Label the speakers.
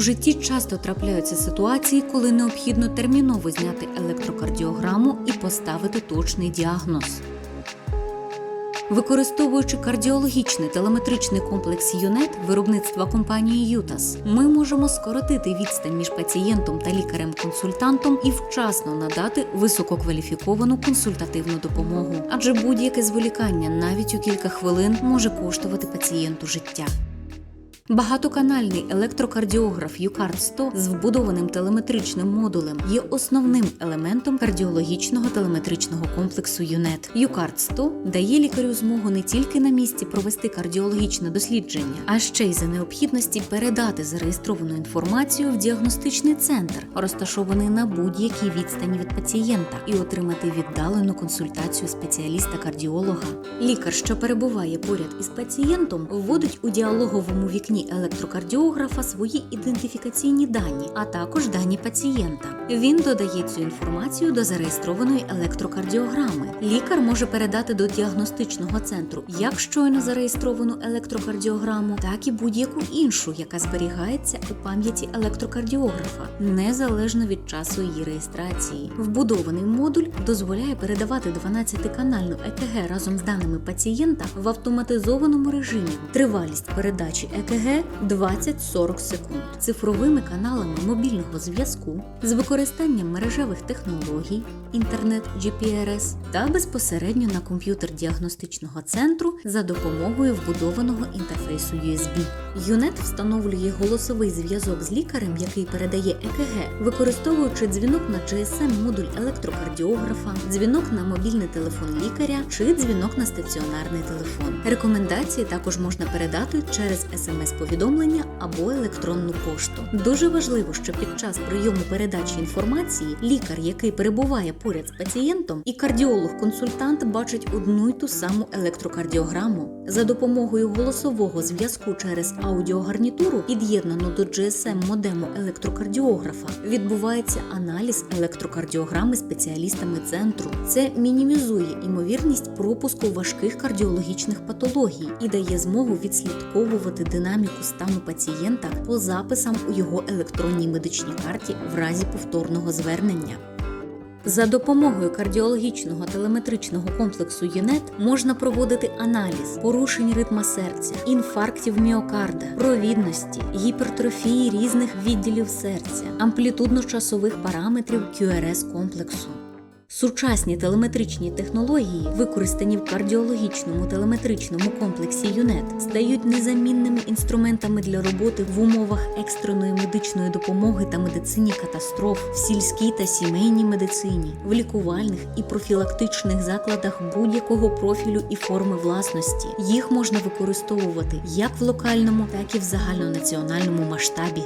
Speaker 1: житті часто трапляються ситуації, коли необхідно терміново зняти електрокардіограму і поставити точний діагноз. Використовуючи кардіологічний телеметричний комплекс ЮНЕТ виробництва компанії ЮТАС, ми можемо скоротити відстань між пацієнтом та лікарем-консультантом і вчасно надати висококваліфіковану консультативну допомогу. Адже будь-яке зволікання навіть у кілька хвилин може коштувати пацієнту життя. Багатоканальний електрокардіограф UCART 100 з вбудованим телеметричним модулем є основним елементом кардіологічного телеметричного комплексу ЮНЕТ. UCART 100 дає лікарю змогу не тільки на місці провести кардіологічне дослідження, а ще й за необхідності передати зареєстровану інформацію в діагностичний центр, розташований на будь-якій відстані від пацієнта, і отримати віддалену консультацію спеціаліста-кардіолога. Лікар, що перебуває поряд із пацієнтом, вводить у діалоговому вікні електрокардіографа свої ідентифікаційні дані, а також дані пацієнта. Він додає цю інформацію до зареєстрованої електрокардіограми. Лікар може передати до діагностичного центру як щойно зареєстровану електрокардіограму, так і будь-яку іншу, яка зберігається у пам'яті електрокардіографа, незалежно від часу її реєстрації. Вбудований модуль дозволяє передавати 12-канальну ЕКГ разом з даними пацієнта в автоматизованому режимі. Тривалість передачі ЕКГ 20-40 секунд цифровими каналами мобільного зв'язку з використанням мережевих технологій, інтернет GPRS та безпосередньо на комп'ютер діагностичного центру за допомогою вбудованого інтерфейсу USB. ЮНЕТ встановлює голосовий зв'язок з лікарем, який передає ЕКГ, використовуючи дзвінок на GSM модуль електрокардіографа, дзвінок на мобільний телефон лікаря чи дзвінок на стаціонарний телефон. Рекомендації також можна передати через смс-повідомлення або електронну пошту. Дуже важливо, що під час прийому передачі інформації лікар, який перебуває поряд з пацієнтом, і кардіолог-консультант бачать одну й ту саму електрокардіограму. За допомогою голосового зв'язку через аудіогарнітуру, під'єднану до GSM модему електрокардіографа, відбувається аналіз електрокардіограми спеціалістами центру. Це мінімізує імовірність пропуску важких кардіологічних патологій і дає змогу відслідковувати динаміку стану пацієнта по записам у його електронній медичній карті в разі повторного звернення. За допомогою кардіологічного телеметричного комплексу ЮНЕТ можна проводити аналіз порушень ритма серця, інфарктів міокарда, провідності, гіпертрофії різних відділів серця, амплітудно-часових параметрів QRS комплексу. Сучасні телеметричні технології, використані в кардіологічному телеметричному комплексі ЮНЕТ, стають незамінними інструментами для роботи в умовах екстреної медичної допомоги та медицині катастроф, в сільській та сімейній медицині, в лікувальних і профілактичних закладах будь-якого профілю і форми власності. Їх можна використовувати як в локальному, так і в загальнонаціональному масштабі.